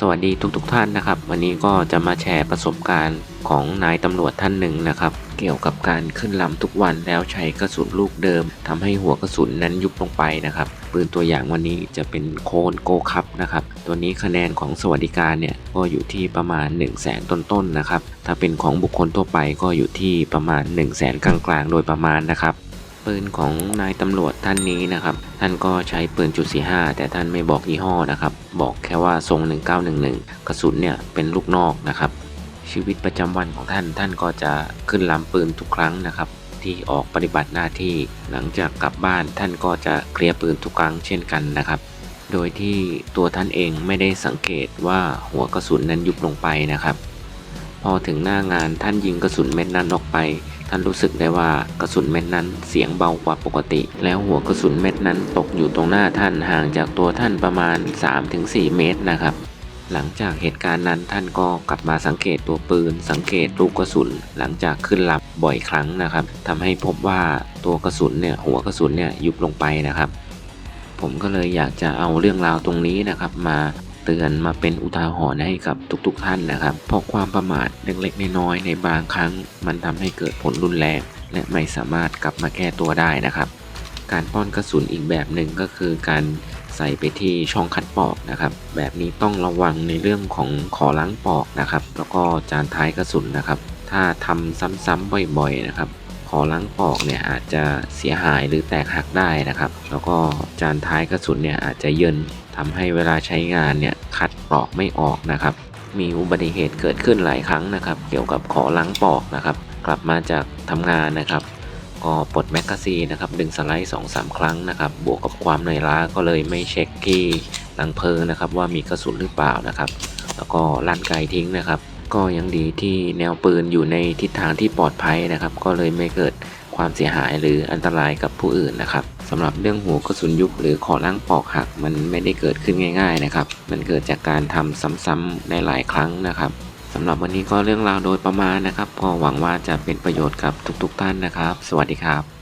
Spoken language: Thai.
สวัสดีทุกๆทท่านนะครับ วันนี้ก็จะมาแชร์ประสบการณ์ของนายตำรวจท่านหนึ่งนะครับ เกี่ยวกับการขึ้นลำทุกวันแล้วใช้กระสุนลูกเดิมทำให้หัวกระสุนนั้นยุบลงไปนะครับปืนตัวอย่างวันนี้จะเป็นโคนโกคัพนะครับ ตัวนี้คะแนนของสวัสดิการเนี่ยก็อยู่ที่ประมาณ 1 0 0 0 0แสนต้นๆนะครับถ้าเป็นของบุคคลทั่วไปก็อยู่ที่ประมาณ 1 0 0 0 0แสนกลางๆ โดยประมาณนะครับ ปืนของนายตำรวจท่านนี้นะครับ ท่านก็ใช้ปืนจุด45แต่ท่านไม่บอกยี่ห้อนะครับ บอกแค่ว่าทรง 1911 กระสุนเนี่ยเป็นลูกนอกนะครับ ชีวิตประจำวันของท่านท่านก็จะขึ้นลำปืนทุกครั้งนะครับ ที่ออกปฏิบัติหน้าที่ หลังจากกลับบ้านท่านก็จะเคลียร์ปืนทุกครั้งเช่นกันนะครับ โดยที่ตัวท่านเองไม่ได้สังเกตว่าหัวกระสุนนั้นยุบลงไปนะครับ อถึงหน้างานท่านยิงกระสุนเม็ดนั้นออกไป ท่านรู้สึกได้ว่ากระสุนเม็ดนั้นเสียงเบากว่าปกติ แล้วหัวกระสุนเม็ดนั้นตกอยู่ตรงหน้าท่านห่างจากตัวท่านประมาณ 3-4 เมตรนะครับ หลังจากเหตุการณ์นั้นท่านก็กลับมาสังเกตตัวปืน สังเกตลูกกระสุน หลังจากขึ้นลำบ่อยครั้งนะครับทำให้พบว่าตัวกระสุนเนี่ยหัวกระสุนเนี่ยยุบลงไปนะครับผมก็เลยอยากจะเอาเรื่องราวตรงนี้นะครับ มา เตือนมาเป็นอุทาหรณ์ให้กับทุกๆท่านนะครับ เพราะความประมาทเล็กๆน้อยๆในบางครั้ง มันทำให้เกิดผลรุนแรง และไม่สามารถกลับมาแก้ตัวได้นะครับ การป้อนกระสุนอีกแบบหนึ่งก็คือการใส่ไปที่ช่องคัดปอกนะครับ แบบนี้ต้องระวังในเรื่องของขอล้างปอกนะครับ แล้วก็จานท้ายกระสุนนะครับ ถ้าทำซ้ำๆบ่อยๆนะครับ ขอล้างปอกเนี่ยอาจจะเสียหายหรือแตกหักได้นะครับ แล้วก็จานท้ายกระสุนเนี่ยอาจจะเยินทำให้เวลาใช้งานเนี่ยคัดปลอกไม่ออกนะครับ มีอุบัติเหตุเกิดขึ้นหลายครั้งนะครับ เกี่ยวกับขอล้างปอกนะครับ กลับมาจากทำงานนะครับก็ปลดแมกกาซีนนะครับดึงสไลด์2อสครั้งนะครับ บวกกับความเหนื่อยล้าก็เลยไม่เช็คที่ลังเพลิงนะครับ ว่ามีกระสุนหรือเปล่านะครับ แล้วก็ลั่นไกทิ้งนะครับ ก็ยังดีที่แนวปืนอยู่ในทิศทางที่ปลอดภัยนะครับ ก็เลยไม่เกิดความเสียหายหรืออันตรายกับผู้อื่นนะครับสำหรับเรื่องหัวกระสุนยุบหรือขอล้างปอกหักมันไม่ได้เกิดขึ้นง่าย ๆนะครับ มันเกิดจากการทำซ้ำๆในหลายครั้งนะครับสำหรับวันนี้ก็เรื่องราวโดยประมาณนะครับ ก็หวังว่าจะเป็นประโยชน์กับทุก ๆ ท่านนะครับ สวัสดีครับ